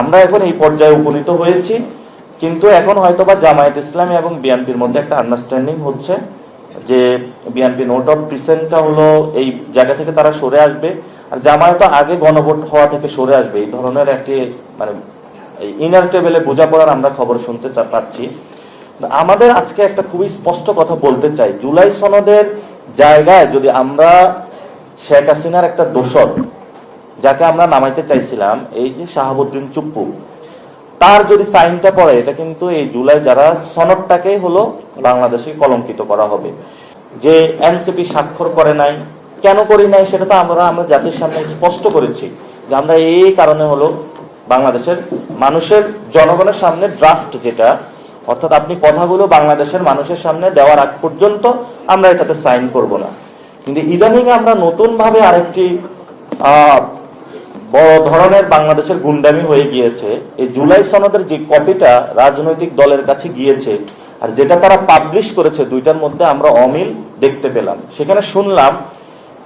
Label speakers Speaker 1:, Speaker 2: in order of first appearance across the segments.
Speaker 1: আমরা এখন এই পর্যায়ে উপনীত হয়েছি, কিন্তু এখন হয়তোবা জামায়াত ইসলামী এবং বিএনপির মধ্যে একটা আন্ডারস্ট্যান্ডিং হচ্ছে যে বিএনপি নোট অফ ডিসেন্টটা হলো এই জায়গা থেকে তারা সরে আসবে, আর জামায়াত আগে গণভোট হওয়া থেকে সরে আসবে। এই ধরনের একটি মানে ইনার টেবিলে বোঝাপড়ার আমরা খবর শুনতে পাচ্ছি। আমাদের আজকে একটা খুবই স্পষ্ট কথা বলতে চাই। জুলাই সনদের জায়গায় যদি আমরা শেখ হাসিনার একটা দোষর যাকে আমরা নামাইতে চাইছিলাম, এই যে শাহাবুদ্দিন চুপ্পু, তার যদি সাইনটা পড়ে, এটা কিন্তু এই জুলাই যারা সনদটাকে হলো বাংলাদেশে কলঙ্কিত করা হবে। যে এনসিপি স্বাক্ষর করে নাই, কেন করি নাই, সেটা তো আমরা আমরা জাতির সামনে স্পষ্ট করেছি যে আমরা এই কারণে হলো বাংলাদেশের মানুষের, জনগণের সামনে ড্রাফট যেটা, অর্থাৎ আপনি কথাগুলো বাংলাদেশের মানুষের সামনে দেওয়ার আগ পর্যন্ত আমরা এটাতে সাইন করব না। কিন্তু ইদানিং আমরা নতুন ভাবে আরেকটি বড় ধরনের বাংলাদেশের গুন্ডামি হয়ে গিয়েছে। এই জুলাই সনদের যে কপিটা রাজনৈতিক দলের কাছে গিয়েছে আর যেটা তারা পাবলিশ করেছে, দুইটার মধ্যে আমরা অমিল দেখতে পেলাম। সেখানে শুনলাম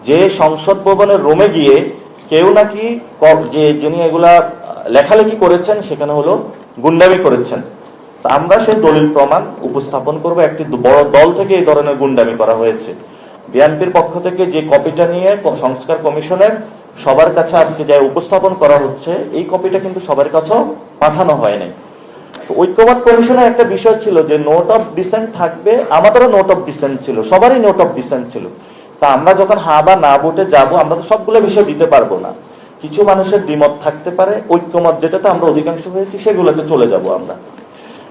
Speaker 1: যে সংসদ ভবনের রোমে গিয়ে কেউ নাকি যে যিনি এগুলা লেখালেখি করেছেন, সেখানে হলো গুন্ডামি করেছেন। তা আমরা সেই দলিল প্রমাণ উপস্থাপন করব। একটি বড় দল থেকে এই ধরনের গুন্ডামি করা হয়েছে। বিএনপির পক্ষ থেকে যে কপিটা নিয়ে সংস্কার কমিশনের সবার কাছে আজকে যা উপস্থাপন করা হচ্ছে, এই কপিটা কিন্তু সবার কাছেও পাঠানো হয় নাই। তো ঐক্যমত কমিশনের একটা বিষয় ছিল যে নোট অফ ডিসেন্ট থাকবে, আমাদেরও নোট অফ ডিসেন্ট ছিল, সবারই নোট অফ ডিসেন্ট ছিল। তা আমরা যখন হা বা না ভোটে যাব, আমরা তো সবগুলো বিষয় দিতে পারব না। কিছু মানুষের দ্বিমত থাকতে পারে, ঐক্যমত যেটাতে আমরা অধিকাংশ হয়েছি, সেগুলোতে চলে যাব আমরা।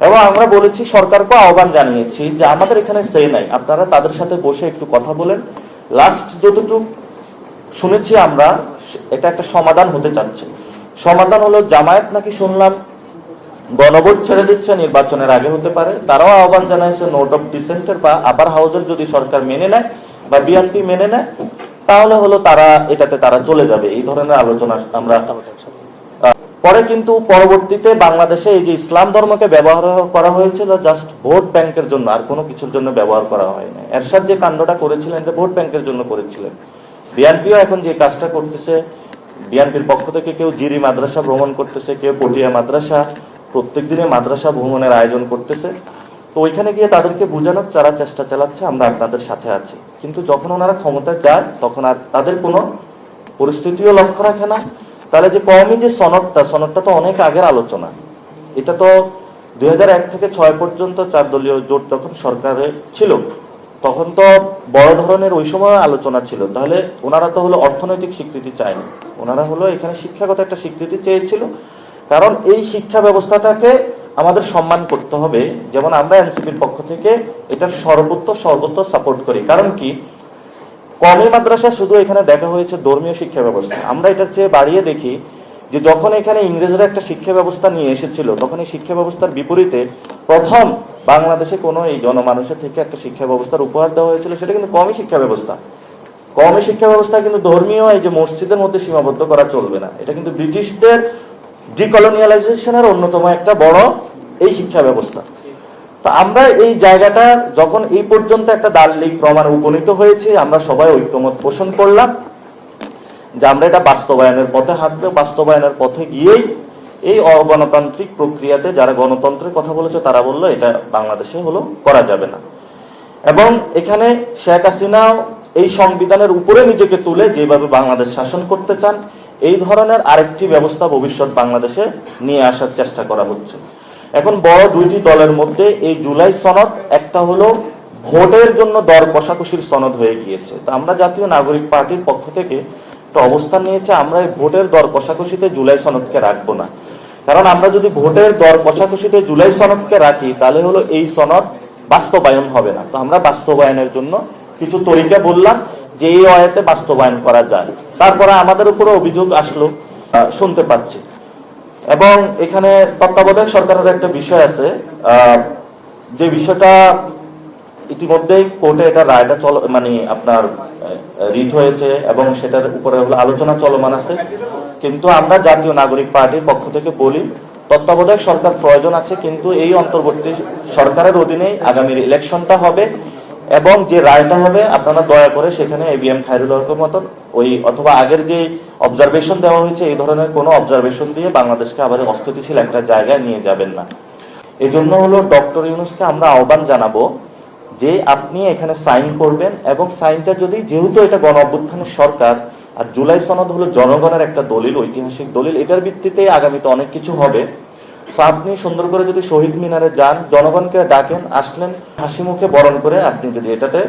Speaker 1: এবং আমরা বলেছি, সরকারকে আহ্বান জানিয়েছি যে, আমাদের এখানে সে নাই। আপনারা তাদের সাথে বসে একটু কথা বলেন। লাস্ট যতটুকু শুনেছি আমরা এটা একটা সমাধান হতে চাচ্ছে। সমাধান হলো জামায়াত নাকি শুনলাম গণভোট ছেড়ে দিচ্ছে, নির্বাচনের আগে হতে পারে। তারাও আহ্বান জানাইছে নোট অফ ডিসেন্টের বা আপার হাউসের যদি সরকার মেনে নেয় বা বিএনপি মেনে নেয়, তাহলে হলো তারা এটাতে তারা চলে যাবে। এই ধরনের আলোচনা আমরা পরে কিন্তু পরবর্তীতে বাংলাদেশে এই যে ইসলাম ধর্মকে ব্যবহার করা হয়েছিল জাস্ট ভোট ব্যাংকের জন্য, আর কোনো কিছুর জন্য ব্যবহার করা হয়নি। এরশাদ যে কাণ্ডটা করেছিলেন এটা ভোট ব্যাংকের জন্য করেছিলেন বিএনপিও এখন যে কাজটা করতেছে বিএনপির পক্ষ থেকে কেউ জিরি মাদ্রাসা ভ্রমণ করতেছে, কেউ পটিয়া মাদ্রাসা প্রত্যেক দিনে মাদ্রাসা ভ্রমণের আয়োজন করতেছে। তো ওইখানে গিয়ে তাদেরকে বোঝানোর যারা চেষ্টা চালাচ্ছে, আমরা আপনাদের সাথে আছি। কিন্তু যখন ওনারা ক্ষমতায় যায়, তখন আর তাদের কোনো পরিস্থিতিও লক্ষ্য রাখে না। তাহলে যে কমই যে সনদটা সনদটা তো অনেক আগের আলোচনা। এটা তো দুই হাজার এক থেকে ছয় পর্যন্ত চার দলীয় জোট যখন সরকারে ছিল তখন তো বড় ধরনের ওই সময় আলোচনা ছিল। তাহলে ওনারা তো হলো অর্থনৈতিক স্বীকৃতি চায়নি। ওনারা হলো এখানে শিক্ষাগত একটা স্বীকৃতি চেয়েছিল। কারণ এই শিক্ষা ব্যবস্থাটাকে আমাদের সম্মান করতে হবে। যেমন আমরা এনসিপির পক্ষ থেকে এটার সর্বোত্ত সর্বোত্ত সাপোর্ট করি। কারণ কি? কমই মাদ্রাসা শুধু এখানে দেখা হয়েছে ধর্মীয় শিক্ষা ব্যবস্থা। আমরা এটার চেয়ে বাড়িয়ে দেখি যে যখন এখানে ইংরেজরা একটা শিক্ষা ব্যবস্থা নিয়ে এসেছিল, তখন এই শিক্ষা ব্যবস্থার বিপরীতে প্রথম বাংলাদেশে কোনো এই জনমানুষের থেকে একটা শিক্ষা ব্যবস্থার উপহার দেওয়া হয়েছিল, সেটা কিন্তু কমই শিক্ষা ব্যবস্থা। কমই শিক্ষা ব্যবস্থা কিন্তু ধর্মীয় এই যে মসজিদের মধ্যে সীমাবদ্ধ করা চলবে না। এটা কিন্তু ব্রিটিশদের ডিকলোনিয়ালাইজেশনের অন্যতম একটা বড় এই শিক্ষা ব্যবস্থা। তো আমরা এই জায়গাটা যখন এই পর্যন্ত একটা দার্লিক প্রমাণ উপনীত হয়েছি, আমরা সবাই ঐক্যমত পোষণ করলাম। যে আমরা এটা বাস্তবায়নের পথে হাঁটবে, বাস্তবায়নের পথে গিয়েই এই অগণতান্ত্রিক প্রক্রিয়াতে যারা গণতন্ত্রের কথা বলেছে, তারা বলল এটা বাংলাদেশে হলো করা যাবে না। এবং এখানে শেখ হাসিনাও এই সংবিধানের উপরে নিজেকে তুলে যেভাবে বাংলাদেশ শাসন করতে চান, এই ধরনের আরেকটি ব্যবস্থা ভবিষ্যৎ বাংলাদেশে নিয়ে আসার চেষ্টা করা হচ্ছে। এখন বড় দুইটি দলের মধ্যে এই জুলাই সনদ, একটা হলো ভোটের জন্য দর কষাকষির সনদ হয়ে গিয়েছে। তা আমরা জাতীয় নাগরিক পার্টির পক্ষ থেকে একটা অবস্থান নিয়েছে, আমরা এই ভোটের দর কষাকষিতে জুলাই সনদকে রাখব না। কারণ আমরা যদি ভোটের দর কষাকষিতে জুলাই সনদকে রাখি, তাহলে হলো এই সনদ বাস্তবায়ন হবে না। তো আমরা বাস্তবায়নের জন্য কিছু তরিকা বললাম যে এই অয়াতে বাস্তবায়ন করা যায়। তারপরে আমাদের উপরে অভিযোগ আসলো শুনতে পাচ্ছি। এবং এখানে তত্ত্বাবধায়ক সরকারের একটা বিষয় আছে যে বিষয়টা ইতিমধ্যেই কোর্টে এটা রায়টা চল মানে আপনার রিট হয়েছে এবং সেটার উপরে হলো আলোচনা চলমান আছে। কিন্তু আমরা জাতীয় নাগরিক পার্টির পক্ষ থেকে বলি, তত্ত্বাবধায়ক সরকার প্রয়োজন আছে, কিন্তু এই অন্তর্বর্তী সরকারের অধীনেই আগামীর ইলেকশনটা হবে এবং যে রায়টা হবে, আপনারা দয়া করে সেখানে এবিএম খায়রুল হকের মতন ওই অথবা আগের যে অবজারভেশন দেওয়া হয়েছে, এই ধরনের কোনো অবজারভেশন দিয়ে বাংলাদেশকে আবার অস্থিতিশীল একটা জায়গায় নিয়ে যাবেন না। এজন্য হলো ডক্টর ইউনুসকে আমরা আহ্বান জানাব যে আপনি এখানে সাইন করবেন এবং সাইনটা যদি যেহেতু এটা গণ অভ্যুত্থানের সরকার, আর জুলাই সনদ হলো জনগণের একটা দলিল, ঐতিহাসিক দলিল, এটার ভিত্তিতে আগামীতে অনেক কিছু হবে। তো আপনি সুন্দর করে যদি শহীদ মিনারে যান, জনগণকে ডাকেন, আসলেন, হাসি মুখে বরণ করে আপনি যদি এটাতে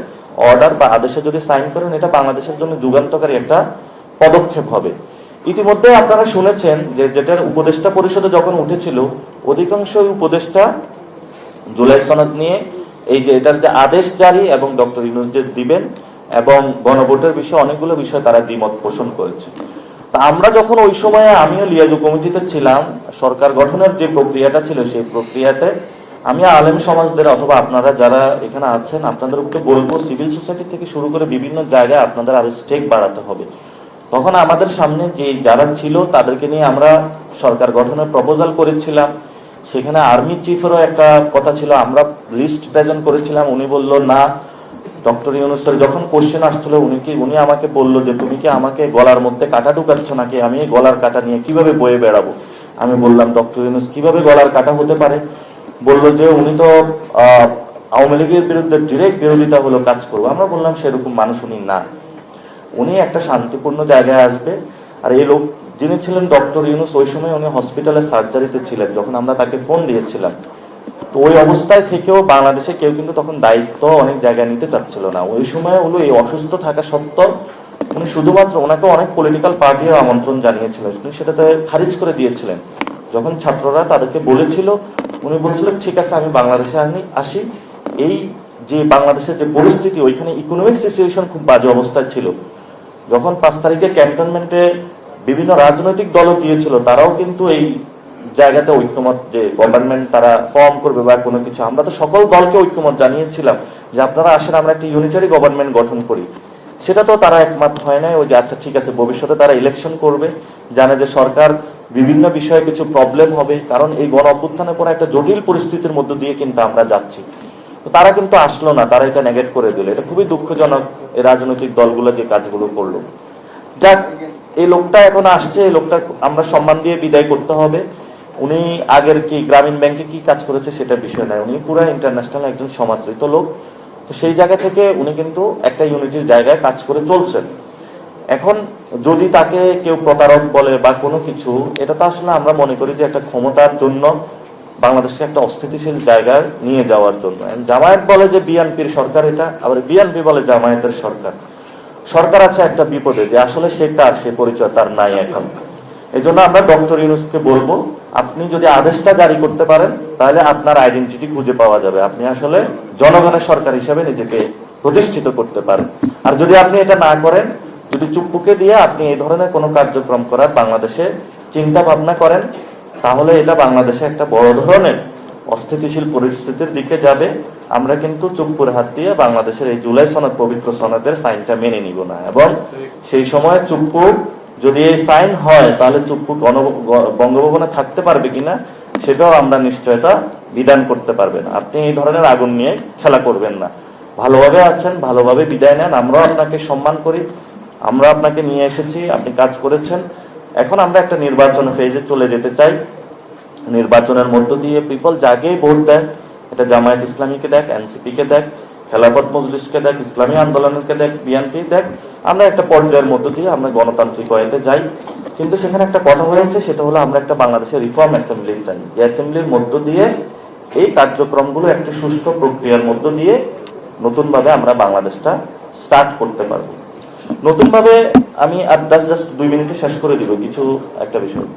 Speaker 1: অর্ডার বা আদেশে যদি সাইন করেন, এটা বাংলাদেশের জন্য যুগান্তকারী একটা পদক্ষেপ হবে। ইতিমধ্যে আপনারা শুনেছেন যে যেটার উপদেষ্টা পরিষদে যখন উঠেছিল অধিকাংশ উপদেষ্টা জুলাই সনদ নিয়ে এই যে এটার যে আদেশ জারি এবং ডক্টর যে দিবেন এবং গণভোটের বিষয়ে অনেকগুলো বিষয় তারা দ্বিমত পোষণ করেছে। তা আমরা যখন ওই সময়ে আমিও লিয়াজু কমিটিতে ছিলাম, সরকার গঠনের যে প্রক্রিয়াটা ছিল সেই প্রক্রিয়াতে আমি আলেম সমাজদের অথবা আপনারা যারা এখানে আছেন, আপনাদের উপরে বলব সিভিল সোসাইটি থেকে শুরু করে বিভিন্ন জায়গায় আপনাদের আরও স্টেক বাড়াতে হবে। তখন আমাদের সামনে যে যারা ছিল তাদেরকে নিয়ে আমরা সরকার গঠনের প্রপোজাল করেছিলাম। সেখানে আর্মি চিফেরও একটা কথা ছিল, আমরা লিস্ট প্রেজেন্ট করেছিলাম, উনি বলল, না, ডক্টর ইউনুসের যখন কোশ্চেন আসছিল, উনি কি, উনি আমাকে বলল যে, তুমি কি আমাকে গলার মধ্যে কাটা ঢুকাচ্ছ নাকি? আমি এই গলার কাটা নিয়ে কীভাবে বয়ে বেড়াবো? আমি বললাম, ডক্টর ইউনুস, কীভাবে গলার কাটা হতে পারে? বলল যে, উনি তো আওয়ামী লীগের বিরুদ্ধে ডিরেক্ট বিরোধিতা হলো কাজ করব আমরা বললাম, সেরকম মানুষ উনি না। উনি একটা শান্তিপূর্ণ জায়গায় আসবে, আর এই লোক যিনি ছিলেন ডক্টর ইউনুস, ওই সময় উনি হসপিটালের সার্জারিতে ছিলেন, যখন আমরা তাকে ফোন দিয়েছিলাম। তো ওই অবস্থায় থেকেও বাংলাদেশে কেউ কিন্তু তখন দায়িত্ব অনেক জায়গায় নিতে চাচ্ছিল না। ওই সময় হলো এই অসুস্থ থাকা সত্ত্বেও উনি শুধুমাত্র ওনাকে অনেক পলিটিক্যাল পার্টির আমন্ত্রণ জানিয়েছিল। উনি সেটাতে খারিজ করে দিয়েছিলেন। যখন ছাত্ররা তাদেরকে বলেছিল, উনি বলছিলেন, ঠিক আছে, আমি বাংলাদেশে আনি, আসি। এই যে বাংলাদেশের যে পরিস্থিতি, ওইখানে ইকোনমিক সিচুয়েশন খুব বাজে অবস্থায় ছিল। যখন পাঁচ তারিখে ক্যান্টনমেন্টে বিভিন্ন রাজনৈতিক দলও গিয়েছিল, তারাও কিন্তু এই জায়গাতে ঐক্যমত, যে গভর্নমেন্ট তারা ফর্ম করবে বা কোনো কিছু, আমরা তো সকল দলকে ঐক্যমত জানিয়েছিলাম যে আপনারা আসেন, আমরা একটা ইউনিটারি গভর্নমেন্ট গঠন করি। সেটা তো তারা একমত হয় নাই, ওই যে আচ্ছা ঠিক আছে, ভবিষ্যতে তারা ইলেকশন করবে, জানে যে সরকার বিভিন্ন বিষয়ে কিছু প্রবলেম হবে, কারণ এই গণ অভ্যুত্থানের পর একটা জটিল পরিস্থিতির মধ্য দিয়ে কিন্তু আমরা যাচ্ছি। তারা কিন্তু আসলো না, তারা এটা নেগেট করে দিল। এটা খুবই দুঃখজনক, এই রাজনৈতিক দলগুলো যে কাজগুলো করল। যাক, এই লোকটা এখন আসছে, এই লোকটা আমরা সম্মান দিয়ে বিদায় করতে হবে। উনি আগের কি গ্রামীণ ব্যাংকে কি কাজ করেছে সেটা বিষয় নয়, উনি পুরো ইন্টারন্যাশনাল একজন সমাদৃত লোক। তো সেই জায়গা থেকে উনি কিন্তু একটা ইউনিটির জায়গায় কাজ করে চলছেন। এখন যদি তাকে কেউ প্রতারক বলে বা কোনো কিছু, এটা তো আসলে আমরা মনে করি যে একটা ক্ষমতার জন্য বাংলাদেশকে একটা অস্থিতিশীল জায়গায় নিয়ে যাওয়ার জন্য। জামায়াত বলে যে বিএনপির সরকার এটা, আবার বিএনপি বলে জামায়াতের সরকার। সরকার আছে একটা বিপদে যে আসলে সে কার, সে পরিচয় তার নাই এখন। এই জন্য আমরা ডক্টর ইউনুসকে বলব, আপনি যদি আদেশটা জারি করতে পারেন, তাহলে আপনার আইডেন্টিটি খুঁজে পাওয়া যাবে। আপনি আসলে জনগণের সরকার হিসেবে নিজেকে প্রতিষ্ঠিত করতে পারেন। আর যদি আপনি এটা না করেন, যদি চুপ্পুকে দিয়ে আপনি এই ধরনের কোনো কার্যক্রম করার বাংলাদেশে চিন্তা ভাবনা করেন, তাহলে এটা বাংলাদেশে একটা বড় ধরনের অস্থিতিশীল পরিস্থিতির দিকে যাবে। আমরা কিন্তু চুপ্পুর হাত দিয়ে বাংলাদেশের এই জুলাই সনদ, পবিত্র সনদের সাইনটা মেনে নিব না। এবং সেই সময় চুপ্পু যদি এই সাইন হয়, তাহলে চুপ্পু বঙ্গভবনে থাকতে পারবে কিনা, সেটাও আমরা নিশ্চয়তা বিধান করতে পারবেন আপনি এই ধরনের আগুন নিয়ে খেলা করবেন না। ভালোভাবে আছেন, ভালোভাবে বিদায় নেন, আমরাও আপনাকে সম্মান করি, আমরা আপনাকে নিয়ে এসেছি, আপনি কাজ করেছেন। এখন আমরা একটা নির্বাচন ফেজে চলে যেতে চাই। নির্বাচনের মধ্য দিয়ে পিপল যাকেই ভোট দেয় এটা জামায়াত ইসলামীকে দেখ এনসিপি কে দেখ, খেলাফত মজলিসকে দেখ, ইসলামী আন্দোলনকে দেখ, বিএনপি দেখ, আমরা একটা পর্যায়ের মধ্য দিয়ে আমরা গণতান্ত্রিক ওয়েতে যাই। কিন্তু সেখানে একটা কথা হয়েছে, সেটা হলো আমরা একটা বাংলাদেশের রিফর্ম অ্যাসেম্বলি চাই যে অ্যাসেম্বলির মধ্য দিয়ে এই কার্যক্রমগুলো একটা সুষ্ঠু প্রক্রিয়ার মধ্য দিয়ে নতুনভাবে আমরা বাংলাদেশটা স্টার্ট করতে পারব। নতুনভাবে আমি আর জাস্ট দুই মিনিটে শেষ করে দিব, কিছু একটা বিষয়।